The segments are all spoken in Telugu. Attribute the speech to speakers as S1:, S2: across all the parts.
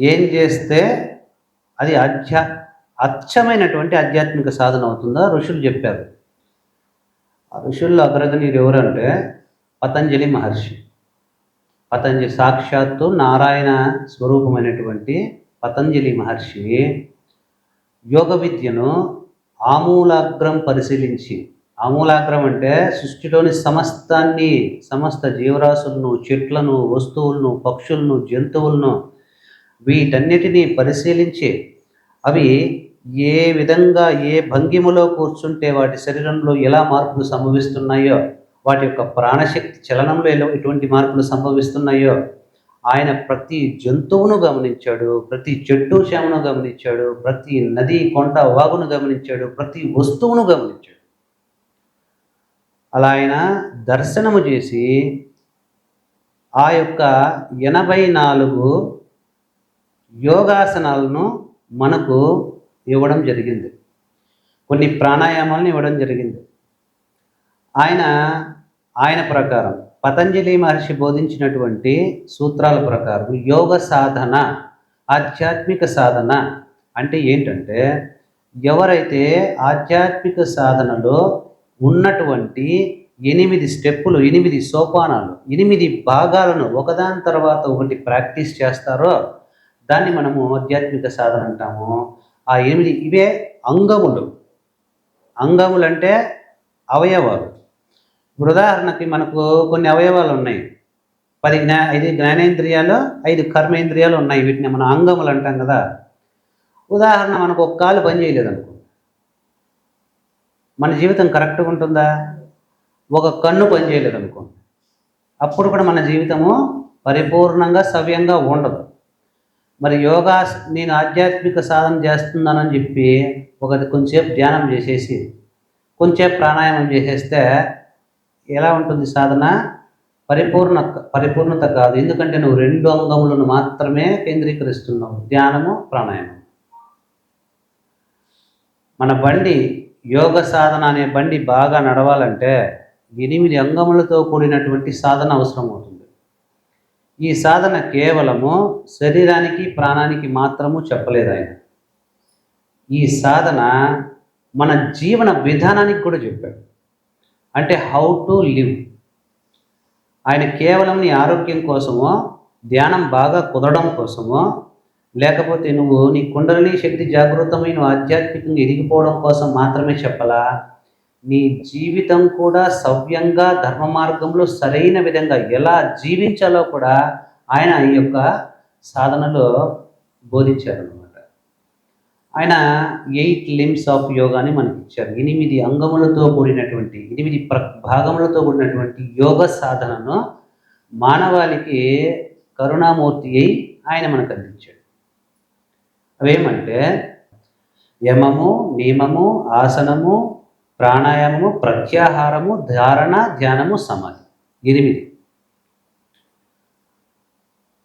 S1: ఏం చేస్తే అది అధ్యా అచ్చమైనటువంటి ఆధ్యాత్మిక సాధన అవుతుందా ఋషులు చెప్పారు. ఆ ఋషుల్లో అగ్రగణీయుడు ఎవరంటే పతంజలి మహర్షి. పతంజలి సాక్షాత్తు నారాయణ స్వరూపమైనటువంటి పతంజలి మహర్షి యోగ విద్యను ఆమూలాగ్రం పరిశీలించి ఆమూలాగ్రం అంటే సృష్టిలోని సమస్తాన్ని సమస్త జీవరాశులను చెట్లను వస్తువులను పక్షులను జంతువులను వీటన్నిటినీ పరిశీలించి అవి ఏ విధంగా ఏ భంగిమలో కూర్చుంటే వాటి శరీరంలో ఎలా మార్పులు సంభవిస్తున్నాయో వాటి యొక్క ప్రాణశక్తి చలనంలో ఎటువంటి మార్పులు సంభవిస్తున్నాయో ఆయన ప్రతి జంతువును గమనించాడు ప్రతి చెట్టు చేమను గమనించాడు ప్రతి నది కొండ వాగును గమనించాడు ప్రతి వస్తువును గమనించాడు. అలా ఆయన దర్శనము చేసి ఆ యొక్క ఎనభై నాలుగు యోగాసనాలను మనకు ఇవ్వడం జరిగింది. కొన్ని ప్రాణాయామాలను ఇవ్వడం జరిగింది. ఆయన ఆయన ప్రకారం పతంజలి మహర్షి బోధించినటువంటి సూత్రాల ప్రకారం యోగ సాధన ఆధ్యాత్మిక సాధన అంటే ఏంటంటే ఎవరైతే ఆధ్యాత్మిక సాధనలో ఉన్నటువంటి ఎనిమిది స్టెప్పులు ఎనిమిది సోపానాలు ఎనిమిది భాగాలను ఒకదాని తర్వాత ఒకటి ప్రాక్టీస్ చేస్తారో దాన్ని మనము ఆధ్యాత్మిక సాధన అంటాము. ఆ ఎనిమిది ఇవే అంగములు. అంగములు అంటే అవయవాలు. ఇప్పుడు ఉదాహరణకి మనకు కొన్ని అవయవాలు ఉన్నాయి. పది జ్ఞా ఐదు జ్ఞానేంద్రియాలు ఐదు కర్మేంద్రియాలు ఉన్నాయి. వీటిని మనం అంగములు అంటాం కదా. ఉదాహరణ మనకు ఒక కాలు పని చేయలేదనుకో. మన జీవితం కరెక్ట్గా ఉంటుందా? ఒక కన్ను పని చేయలేదు అనుకో అప్పుడు కూడా మన జీవితము పరిపూర్ణంగా సవ్యంగా ఉండదు. మరి యోగా నేను ఆధ్యాత్మిక సాధన చేస్తున్నానని చెప్పి ఒక కొంచెంసేపు ధ్యానం చేసేసి కొంచెంసేపు ప్రాణాయామం చేసేస్తే ఎలా ఉంటుంది సాధన? పరిపూర్ణ పరిపూర్ణత కాదు. ఎందుకంటే నువ్వు రెండు అంగములను మాత్రమే కేంద్రీకరిస్తున్నావు. ధ్యానము ప్రాణాయామం. మన బండి యోగ సాధన అనే బండి బాగా నడవాలంటే ఎనిమిది అంగములతో కూడినటువంటి సాధన అవసరం అవుతుంది ఈ సాధన కేవలము శరీరానికి ప్రాణానికి మాత్రము చెప్పలేదు ఆయన. ఈ సాధన మన జీవన విధానానికి కూడా చెప్పాడు. అంటే హౌ టు లివ్ ఆయన కేవలం నీ ఆరోగ్యం కోసమో ధ్యానం బాగా కుదరడం కోసమో లేకపోతే నువ్వు నీ కుండలిని శక్తి జాగృతమైన ఆధ్యాత్మికంగా ఎదిగిపోవడం కోసం మాత్రమే చెప్పలా? నీ జీవితం కూడా సవ్యంగా ధర్మ మార్గంలో సరైన విధంగా ఎలా జీవించాలో కూడా ఆయన ఈ యొక్క సాధనలో బోధించారనమాట ఆయన ఎయిట్ లిమ్స్ ఆఫ్ యోగాని మనకి ఇచ్చారు ఎనిమిది అంగములతో కూడినటువంటి ఎనిమిది ప్ర భాగములతో కూడినటువంటి యోగ సాధనను మానవాళికి కరుణామూర్తి అయి ఆయన మనకు అందించాడు. అవేమంటే యమము నియమము ఆసనము ప్రాణాయామము ప్రత్యాహారము ధారణ ధ్యానము సమాధి. ఎనిమిది.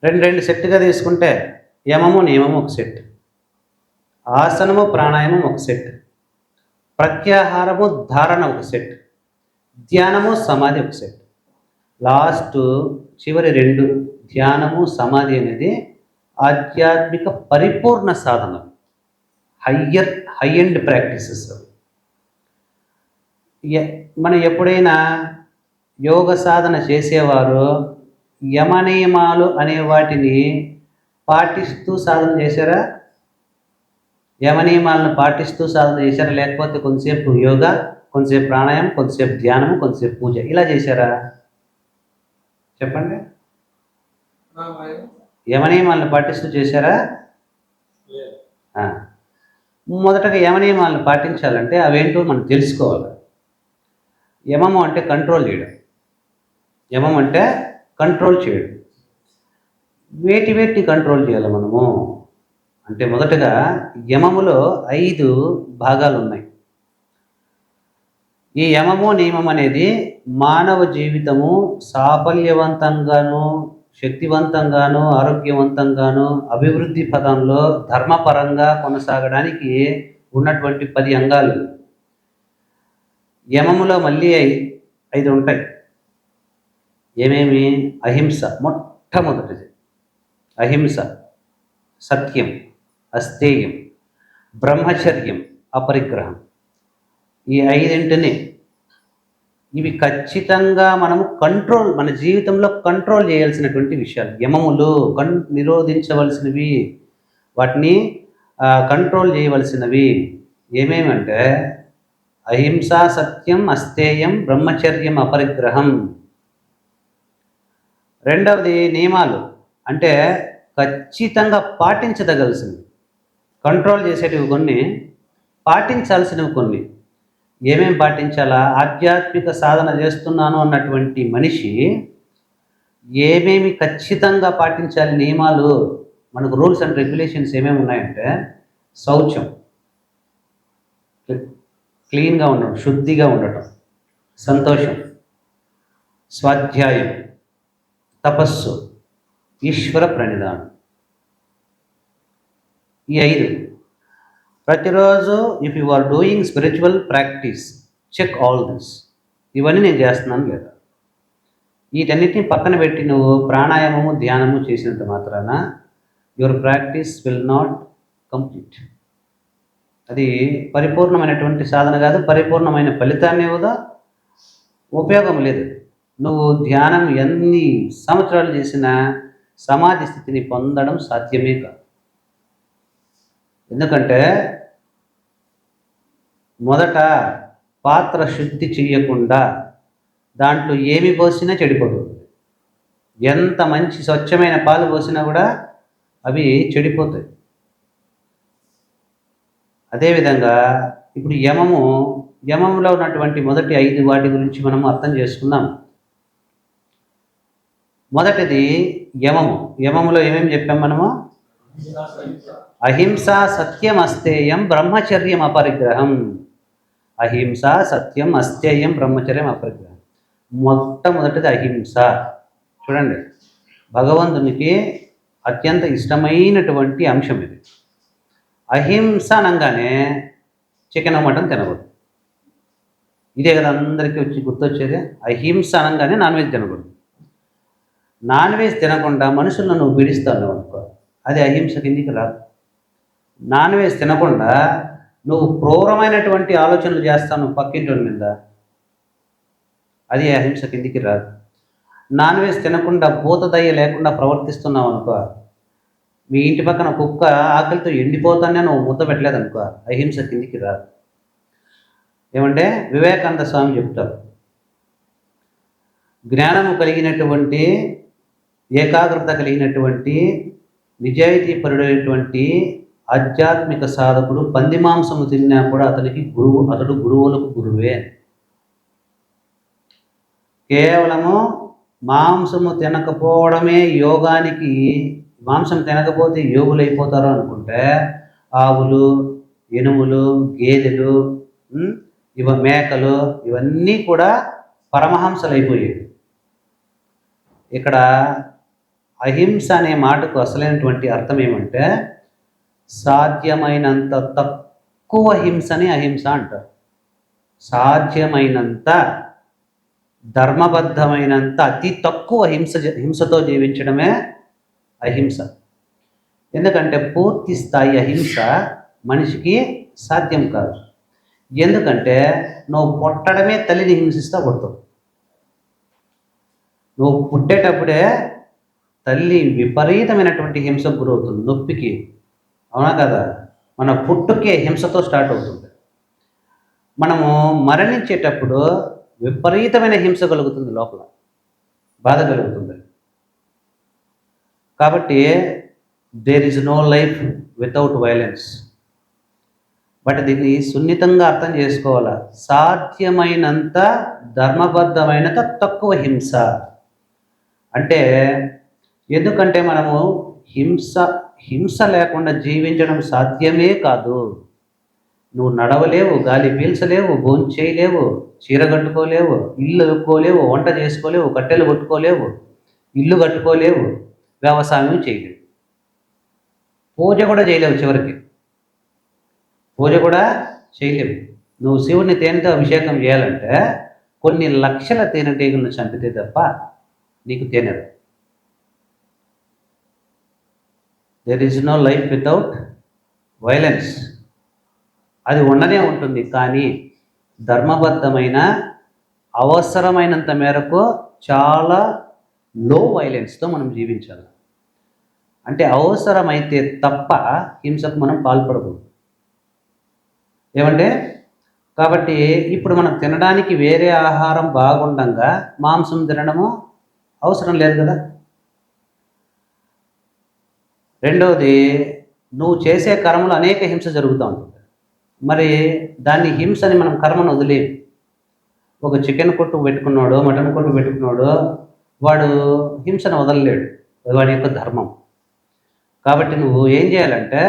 S1: రెండు రెండు సెట్గా తీసుకుంటే యమము నియమము ఒక సెట్. ఆసనము ప్రాణాయామం ఒక సెట్. ప్రత్యాహారము ధారణ ఒక సెట్. ధ్యానము సమాధి ఒక సెట్. లాస్ట్ చివరి రెండు ధ్యానము సమాధి అనేది ఆధ్యాత్మిక పరిపూర్ణ సాధన హయ్యర్ హై అండ్ ప్రాక్టీసెస్. మనం ఎప్పుడైనా యోగ సాధన చేసేవారు యమనియమాలు అనే వాటిని పాటిస్తూ సాధన చేశారా? యమనియమాలను పాటిస్తూ సాధన చేశారా? లేకపోతే కొంతసేపు యోగా కొంతసేపు ప్రాణాయామం కొంతసేపు ధ్యానము కొంతసేపు పూజ ఇలా చేశారా? చెప్పండి. యమనియమాలను పాటిస్తూ చేశారా. మొదటగా యమనియమాలను పాటించాలంటే అవేంటో మనం తెలుసుకోవాలి. యమము అంటే కంట్రోల్ చేయడం. యమం అంటే కంట్రోల్ చేయడం. వేటి వేటిని కంట్రోల్ చేయాలి మనము? అంటే మొదటగా యమములో ఐదు భాగాలు ఉన్నాయి. ఈ యమము నియమం అనేది మానవ జీవితము సాఫల్యవంతంగాను శక్తివంతంగాను ఆరోగ్యవంతంగాను అభివృద్ధి పదంలో ధర్మపరంగా కొనసాగడానికి ఉన్నటువంటి పది అంగాలు. యమములో మళ్ళీ అయి ఐదు ఉంటాయి. ఏమేమి? అహింస మొట్టమొదటిది. అహింస సత్యం అస్థేయం బ్రహ్మచర్యం అపరిగ్రహం. ఈ ఐదింటిని ఇవి ఖచ్చితంగా మనము కంట్రోల్ మన జీవితంలో కంట్రోల్ చేయాల్సినటువంటి విషయాలు. యమములు కన్ నిరోధించవలసినవి. వాటిని కంట్రోల్ చేయవలసినవి. ఏమేమంటే అహింస సత్యం అస్థేయం బ్రహ్మచర్యం అపరిగ్రహం. రెండవది నియమాలు. అంటే ఖచ్చితంగా పాటించదగలసినవి. కంట్రోల్ చేసేటివి కొన్ని పాటించాల్సినవి కొన్ని. ఏమేం పాటించాలా? ఆధ్యాత్మిక సాధన చేస్తున్నాను అన్నటువంటి మనిషి ఏమేమి ఖచ్చితంగా పాటించాలి? నియమాలు మనకు రూల్స్ అండ్ రెగ్యులేషన్స్ ఏమేమి ఉన్నాయంటే శౌచం. క్లీన్గా ఉండడం శుద్ధిగా ఉండటం సంతోషం స్వాధ్యాయం తపస్సు ఈశ్వర ప్రణిధానం ఈ ఐదు. ప్రతిరోజు if you are doing spiritual practice check all this ఇవన్నీ నేను చేస్తున్నాను లేదా? వీటన్నిటిని పక్కన పెట్టి నువ్వు ప్రాణాయామము ధ్యానము చేసినంత మాత్రాన your practice will not complete అది పరిపూర్ణమైనటువంటి సాధన కాదు పరిపూర్ణమైన ఫలితాన్ని ఇవ్వదా? ఉపయోగం లేదు. నువ్వు ధ్యానం ఎన్ని సంవత్సరాలు చేసినా సమాధి స్థితిని పొందడం సాధ్యమే కాదు. ఎందుకంటే మొదట పాత్ర శుద్ధి చేయకుండా దాంట్లో ఏమి పోసినా చెడిపోతుంది ఎంత మంచి స్వచ్ఛమైన పాలు పోసినా కూడా అవి చెడిపోతాయి. అదేవిధంగా ఇప్పుడు యమము యమంలో ఉన్నటువంటి మొదటి ఐదు వాటి గురించి మనం అర్థం చేసుకుందాం. మొదటిది యమము. యమములో ఏమేమి చెప్పాం మనము? అహింస సత్యం అస్తేయం బ్రహ్మచర్యం అపరిగ్రహం. అహింస సత్యం అస్తేయం బ్రహ్మచర్యం అపరిగ్రహం. మొట్టమొదటిది అహింస. చూడండి. భగవంతునికి అత్యంత ఇష్టమైనటువంటి అంశం ఇది. అహింస అనగానే చికెన్ మటన్ తినకూడదు. ఇదే కదా అందరికీ వచ్చి గుర్తొచ్చేది. అహింస అనగానే నాన్ వెజ్ తినకూడదు. నాన్ వెజ్ తినకుండా మనుషులను నువ్వు పీడిస్తావు అనుకో. అది అహింస కిందికి రాదు. నాన్ వెజ్ తినకుండా నువ్వు క్రూరమైనటువంటి ఆలోచనలు చేస్తావు పక్కింటి వాళ్ళ మీద. అది అహింస కిందికి రాదు. నాన్ వెజ్ తినకుండా భూతదయ్య లేకుండా ప్రవర్తిస్తున్నావు అనుకో మీ ఇంటి పక్కన కుక్క ఆకలితో ఎండిపోతానే నువ్వు ముద్ద పెట్టలేదు అనుకో అహింస కిందికి రాదు. ఏమంటే వివేకానంద స్వామి చెప్తారు జ్ఞానము కలిగినటువంటి ఏకాగ్రత కలిగినటువంటి నిజాయితీపరుడైనటువంటి ఆధ్యాత్మిక సాధకుడు పంది మాంసము తిన్నా కూడా అతనికి గురువు అతడు గురువులకు గురువే. కేవలము మాంసము తినకపోవడమే యోగానికి మాంసం తినకపోతే యోగులు అయిపోతారు అనుకుంటే ఆవులు ఎనుములు గేదెలు ఇవ మేకలు ఇవన్నీ కూడా పరమహంసలు అయిపోయాయి ఇక్కడ అహింస అనే మాటకు అసలైనటువంటి అర్థం ఏమంటే సాధ్యమైనంత తక్కువ హింసని అహింస అంటారు. సాధ్యమైనంత ధర్మబద్ధమైనంత అతి తక్కువ హింస హింసతో జీవించడమే అహింస. ఎందుకంటే పూర్తి స్థాయి అహింస మనిషికి సాధ్యం కాదు. ఎందుకంటే నువ్వు పుట్టడమే తల్లిని హింసిస్తూ పుడతావు నువ్వు పుట్టేటప్పుడే తల్లి విపరీతమైనటువంటి హింసకు గురవుతుంది నొప్పికి. అవునా కదా? మన పుట్టుకే హింసతో స్టార్ట్ అవుతుంది. మనము మరణించేటప్పుడు విపరీతమైన హింస కలుగుతుంది లోపల. బాధ కలుగుతుంది. కాబట్టి there is no life without violence but దీన్ని సున్నితంగా అర్థం చేసుకోవాలా? సాధ్యమైనంత ధర్మబద్ధమైనంత తక్కువ హింస. అంటే ఎందుకంటే మనము హింస హింస లేకుండా జీవించడం సాధ్యమే కాదు. నువ్వు నడవలేవు గాలి పీల్చలేవు భోజనం చేయలేవు చీర కట్టుకోలేవు ఇల్లు కట్టుకోలేవు వంట చేసుకోలేవు కట్టెలు కొట్టుకోలేవు ఇల్లు కట్టుకోలేవు. వ్యవసాయం చేయలేదు పూజ కూడా చేయలేవు చివరికి. పూజ కూడా చేయలేవు. నువ్వు శివుని తేనెతో అభిషేకం చేయాలంటే కొన్ని లక్షల తేనెటీగలను చంపితే తప్ప నీకు తేనె there is no life without violence అది ఉండనే ఉంటుంది కానీ ధర్మబద్ధమైన అవసరమైనంత మేరకు చాలా లో వైలెన్స్తో మనం జీవించాలి. అంటే అవసరమైతే తప్ప హింసకు మనం పాల్పడకూడదు. ఏమంటే కాబట్టి ఇప్పుడు మనం తినడానికి వేరే ఆహారం బాగుండగా మాంసం తినడము అవసరం లేదు కదా? రెండవది నువ్వు చేసే కర్మలు అనేక హింస జరుగుతూ ఉంటుంది మరి దాన్ని హింసని మనం కర్మను వదిలేము ఒక చికెన్ కొట్టు పెట్టుకున్నాడు మటన్ కొట్టు పెట్టుకున్నాడు వాడు హింసను వదలలేడు. వాడి యొక్క ధర్మం. కాబట్టి నువ్వు ఏం చేయాలంటే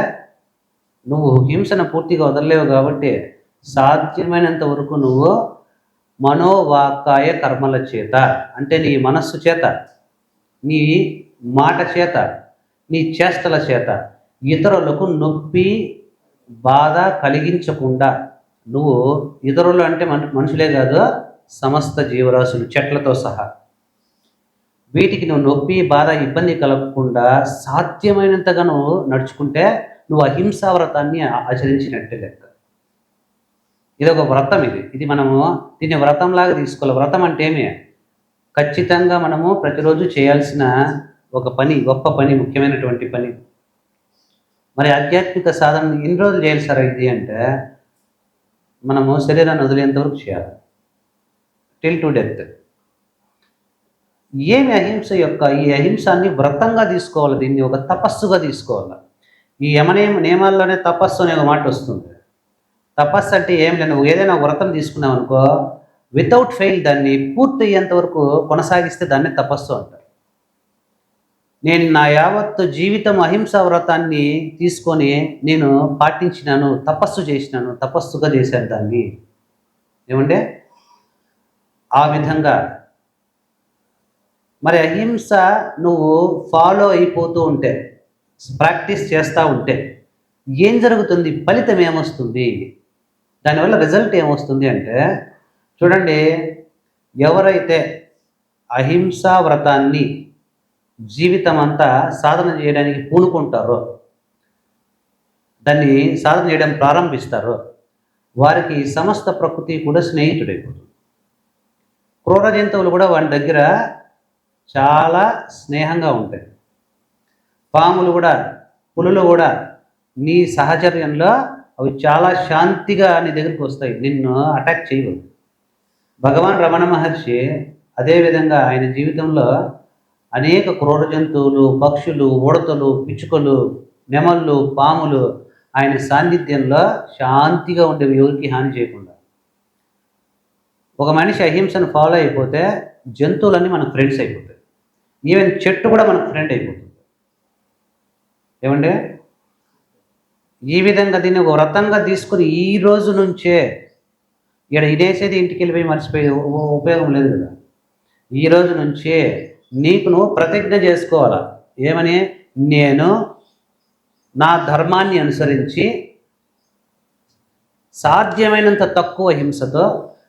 S1: నువ్వు హింసను పూర్తిగా వదలలేవు కాబట్టి సాధ్యమైనంత వరకు నువ్వు మనోవాకాయ కర్మల చేత అంటే నీ మనస్సు చేత నీ మాట చేత నీ చేష్టల చేత ఇతరులకు నొప్పి బాధ కలిగించకుండా నువ్వు ఇతరులు అంటే మన మనుషులే కాదు సమస్త జీవరాశులు చెట్లతో సహా. వీటికి నువ్వు నొప్పి బాధ ఇబ్బంది కలగకుండా సాధ్యమైనంతగా నువ్వు నడుచుకుంటే నువ్వు అహింసా వ్రతాన్ని ఆచరించినట్టే లెక్క. ఇది ఒక వ్రతం ఇది. ఇది మనము దీన్ని వ్రతంలాగా తీసుకోవాలి. వ్రతం అంటే ఏమి? ఖచ్చితంగా మనము ప్రతిరోజు చేయాల్సిన ఒక పని గొప్ప పని ముఖ్యమైనటువంటి పని. మరి ఆధ్యాత్మిక సాధన ఎన్ని రోజులు చేయాలి సార్ ఇది అంటే? మనము శరీరాన్ని వదిలేంత వరకు చేయాలి. టిల్ టు డెత్ ఏమి అహింస యొక్క ఈ అహింసాన్ని వ్రతంగా తీసుకోవాలి దీన్ని ఒక తపస్సుగా తీసుకోవాలి. ఈ యమనే నియమాల్లోనే తపస్సు అనే ఒక మాట వస్తుంది. తపస్సు అంటే ఏం లేదు ఏదైనా వ్రతం తీసుకున్నావు అనుకో వితౌట్ ఫెయిల్ దాన్ని పూర్తి అయ్యేంత వరకు కొనసాగిస్తే దాన్ని తపస్సు అంటారు. నేను నా యావత్తు జీవితం అహింసా వ్రతాన్ని తీసుకొని నేను పాటించినాను తపస్సు చేసినాను తపస్సుగా చేశాను దాన్ని. ఏమంటే ఆ విధంగా మరి అహింస నువ్వు ఫాలో అయిపోతూ ఉంటే ప్రాక్టీస్ చేస్తూ ఉంటే ఏం జరుగుతుంది? ఫలితం ఏమొస్తుంది? దానివల్ల రిజల్ట్ ఏమొస్తుంది అంటే చూడండి ఎవరైతే అహింసా వ్రతాన్ని జీవితం అంతా సాధన చేయడానికి పూనుకుంటారో దాన్ని సాధన చేయడం ప్రారంభిస్తారో వారికి సమస్త ప్రకృతి కూడా స్నేహితుడైపోతుంది. క్రూర జంతువులు కూడా వాడి దగ్గర చాలా స్నేహంగా ఉంటాయి. పాములు కూడా పులులు కూడా నీ సహచర్యంలో అవి చాలా శాంతిగా నీ దగ్గరికి వస్తాయి. నిన్ను అటాక్ చేయవు. భగవాన్ రమణ మహర్షి అదేవిధంగా ఆయన జీవితంలో అనేక క్రూర జంతువులు పక్షులు ఉడతలు పిచ్చుకలు నెమళ్ళు పాములు ఆయన సాన్నిధ్యంలో శాంతిగా ఉండేవి. ఎవరికి హాని చేయకుండా. ఒక మనిషి అహింసను ఫాలో అయిపోతే జంతువులన్నీ మనకు ఫ్రెండ్స్ అయిపోతాయి. ఈవెన్ చెట్టు కూడా మనకు ఫ్రెండ్ అయిపోతుంది. ఏమంటే ఈ విధంగా దీన్ని ఒక వ్రతంగా తీసుకుని ఈ రోజు నుంచే ఇక్కడ ఇదేసేది ఇంటికి వెళ్ళిపోయి మర్చిపోయి ఉపయోగం లేదు కదా. ఈ రోజు నుంచే నీకు నువ్వు ప్రతిజ్ఞ చేసుకోవాలా? ఏమని? నేను నా ధర్మాన్ని అనుసరించి సాధ్యమైనంత తక్కువ హింసతో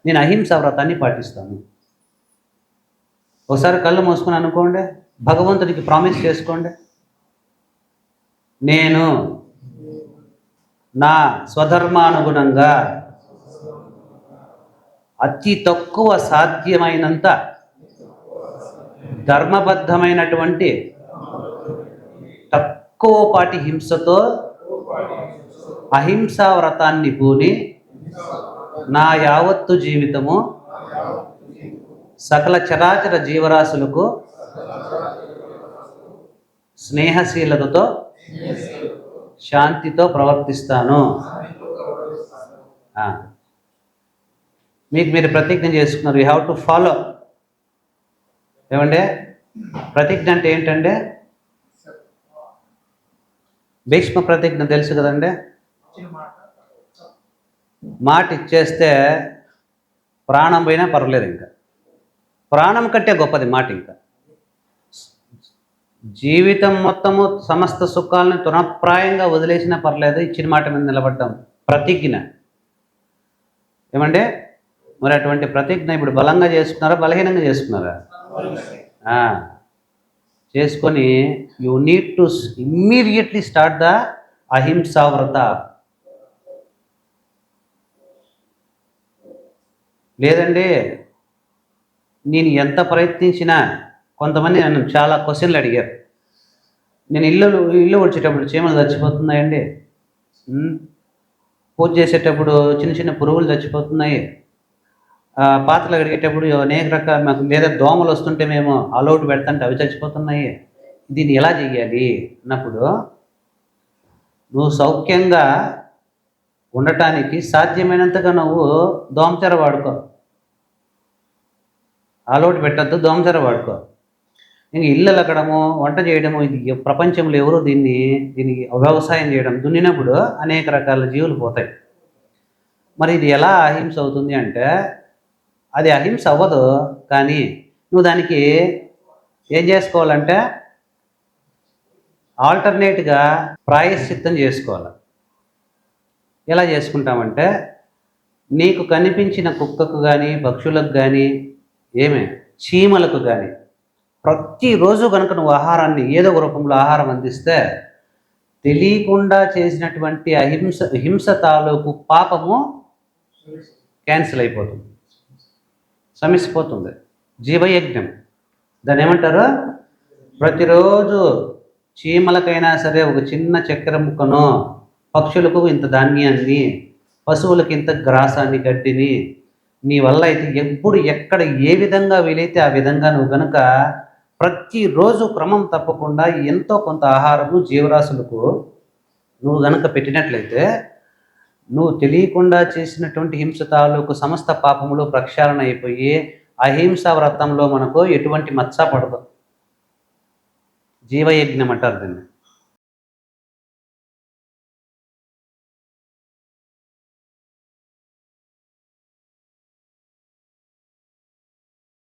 S1: నేను అహింస వ్రతాన్ని పాటిస్తాను. ఒకసారి కళ్ళు మూసుకుని అనుకోండి భగవంతుడికి ప్రామిస్ చేసుకోండి. నేను నా స్వధర్మానుగుణంగా అతి తక్కువ సాధ్యమైనంత ధర్మబద్ధమైనటువంటి తక్కువపాటి హింసతో అహింసా వ్రతాన్ని పూని నా యావత్తు జీవితము సకల చరాచర జీవరాశులకు స్నేహశీలతతో శాంతితో ప్రవర్తిస్తాను. మీకు మీరు ప్రతిజ్ఞ చేసుకున్నారు. యూ హ్యావ్ టు ఫాలో ఏమంటే ప్రతిజ్ఞ అంటే ఏంటంటే భీష్మ ప్రతిజ్ఞ తెలుసు కదండి? మాట ఇచ్చేస్తే ప్రాణం పోయినా పర్వాలేదు ఇంకా. ప్రాణం కంటే గొప్పది మాట ఇంకా. జీవితం మొత్తము సమస్త సుఖాలను తునప్రాయంగా వదిలేసినా పర్లేదు ఇచ్చిన మాట మీద నిలబడ్డాం ప్రతిజ్ఞ. ఏమంటే మరి అటువంటి ప్రతిజ్ఞ ఇప్పుడు బలంగా చేసుకున్నారా బలహీనంగా చేసుకున్నారా? ఆ. చేసుకొని you need to immediately start the అహింసావ్రత లేదండి నేను ఎంత ప్రయత్నించినా కొంతమంది నన్ను చాలా క్వశ్చన్లు అడిగారు. నేను ఇల్లు ఇల్లు వచ్చేటప్పుడు చీమలు చచ్చిపోతున్నాయండి. పూజ చేసేటప్పుడు చిన్న చిన్న పురుగులు చచ్చిపోతున్నాయి. పాత్రలు కడిగేటప్పుడు అనేక రకాల మాకు లేదా దోమలు వస్తుంటే మేము అలౌట్ పెడతాంటే అవి చచ్చిపోతున్నాయి. దీన్ని ఎలా చెయ్యాలి అన్నప్పుడు నువ్వు సౌఖ్యంగా ఉండటానికి సాధ్యమైనంతగా నువ్వు దోమతెర వాడుకో. అలౌట్ పెట్టద్దు దోమతెర వాడుకో. ఇంక ఇల్లు అలకడము వంట చేయడము ఇది ప్రపంచంలో ఎవరు దీన్ని దీనికి వ్యవసాయం చేయడం దున్నినప్పుడు అనేక రకాల జీవులు పోతాయి. మరి ఇది ఎలా అహింస అవుతుంది అంటే అది అహింస అవ్వదు కానీ నువ్వు దానికి ఏం చేసుకోవాలంటే ఆల్టర్నేట్గా ప్రాయశ్చిత్తం చేసుకోవాలి. ఎలా చేసుకుంటామంటే నీకు కనిపించిన కుక్కకు కానీ పక్షులకు కానీ ఏమే? చీమలకు కానీ ప్రతిరోజు కనుక నువ్వు ఆహారాన్ని ఏదో ఒక రూపంలో ఆహారం అందిస్తే తెలియకుండా చేసినటువంటి అహింస హింస తాలూకు పాపము క్యాన్సిల్ అయిపోతుంది. శమిసిపోతుంది జీవయజ్ఞం. దాన్ని ఏమంటారు? ప్రతిరోజు చీమలకైనా సరే ఒక చిన్న చక్కెర ముక్కను పక్షులకు ఇంత ధాన్యాన్ని పశువులకు ఇంత గ్రాసాన్ని గడ్డిని నీ వల్ల అయితే ఎప్పుడు ఎక్కడ ఏ విధంగా వీలైతే ఆ విధంగా నువ్వు గనుక ప్రతిరోజు క్రమం తప్పకుండా ఎంతో కొంత ఆహారము జీవరాశులకు నువ్వు గనుక పెట్టినట్లయితే నువ్వు తెలియకుండా చేసినటువంటి హింస తాలూకు సమస్త పాపములు ప్రక్షాళన అయిపోయి అహింసా వ్రతంలో మనకు ఎటువంటి మచ్చ పడదు. జీవయజ్ఞం అంటారు దీన్ని.